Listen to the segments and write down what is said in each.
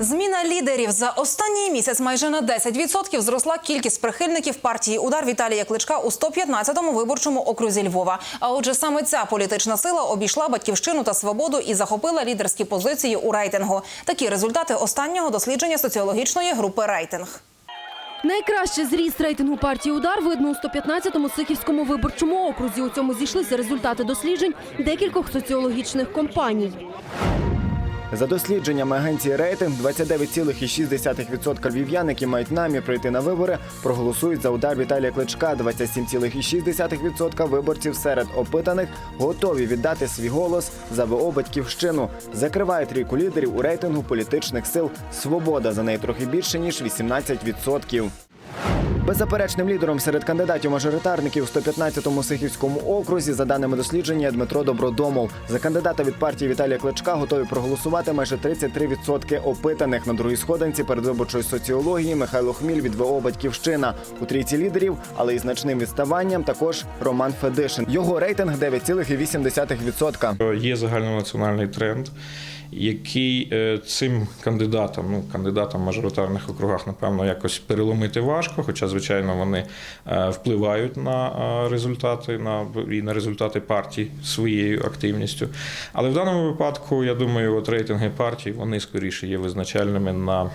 Зміна лідерів за останній місяць майже на 10% зросла кількість прихильників партії Удар Віталія Кличка у 115-му виборчому окрузі Львова. А отже, саме ця політична сила обійшла батьківщину та свободу і захопила лідерські позиції у рейтингу. Такі результати останнього дослідження соціологічної групи рейтинг. Найкраще зріст рейтингу партії Удар видно у 115-му Сихівському виборчому окрузі. У цьому зійшлися результати досліджень декількох соціологічних компаній. За дослідженнями агенції рейтинг 29,6% львів'ян, які мають намір прийти на вибори, проголосують за удар Віталія Кличка. 27,6% виборців серед опитаних готові віддати свій голос за ВО Батьківщину. Закриває трійку лідерів у рейтингу політичних сил Свобода. За неї трохи більше ніж 18%. Беззаперечним лідером серед кандидатів-мажоритарників у 115-му Сихівському окрузі, за даними дослідження, Дмитро Добродомов. За кандидата від партії Віталія Кличка готові проголосувати майже 33% опитаних. На другій сходинці передвиборчої соціології Михайло Хміль від ВО Батьківщина. У трійці лідерів, але із значним відставанням, також Роман Федишин. Його рейтинг 9,8%. Є загальнонаціональний тренд, який е, цим кандидатам, ну кандидатам в мажоритарних округах, напевно, якось переломити важко, хоча, звичайно, вони е, впливають на е, результати на і на результати партій своєю активністю. Але в даному випадку, я думаю, от рейтинги партій вони скоріше є визначальними на.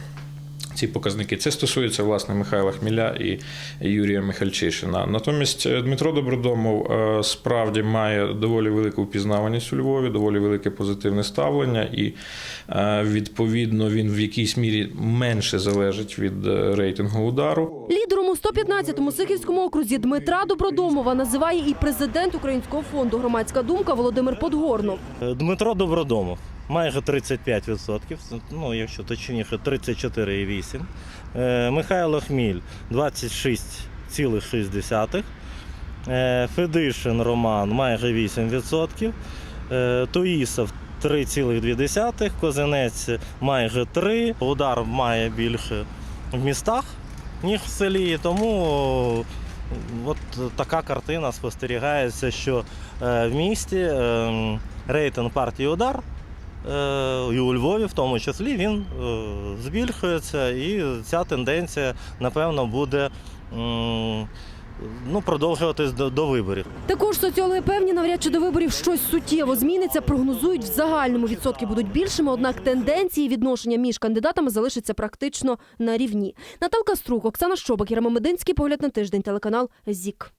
Ці показники це стосується власне Михайла Хміля і Юрія Михальчишина. Натомість е, Дмитро Добродомов е, справді має доволі велику впізнаваність у Львові, доволі велике позитивне ставлення, і е, відповідно він в якійсь мірі менше залежить від рейтингу удару. Лідером у 115-му Сихівському окрузі Дмитра Добродомова називає і президент Українського фонду Громадська думка Володимир Подгорнов. Дмитро Добродомов. Майже 35%, ну якщо точніше 34,8%. Е, Михайло Хміль 26,6%. Е, Федишин Роман майже 8%. Е, Туїсов 3,2%. Козинець майже 3%. Удар має більше в містах, ніж в селі. Тому от така картина спостерігається, що в місті рейтинг партії Удар і у Львові, в тому числі, він е, збільшується, і ця тенденція, напевно, буде ну, продовжуватись до, до виборів. Також соціологи певні, навряд чи до виборів щось суттєво зміниться. Прогнозують, в загальному відсотки будуть більшими, однак тенденції відношення між кандидатами залишаться практично на рівні. Наталка Струк, Оксана Щобак, Єрема Мединський, погляд на тиждень, телеканал ЗІК.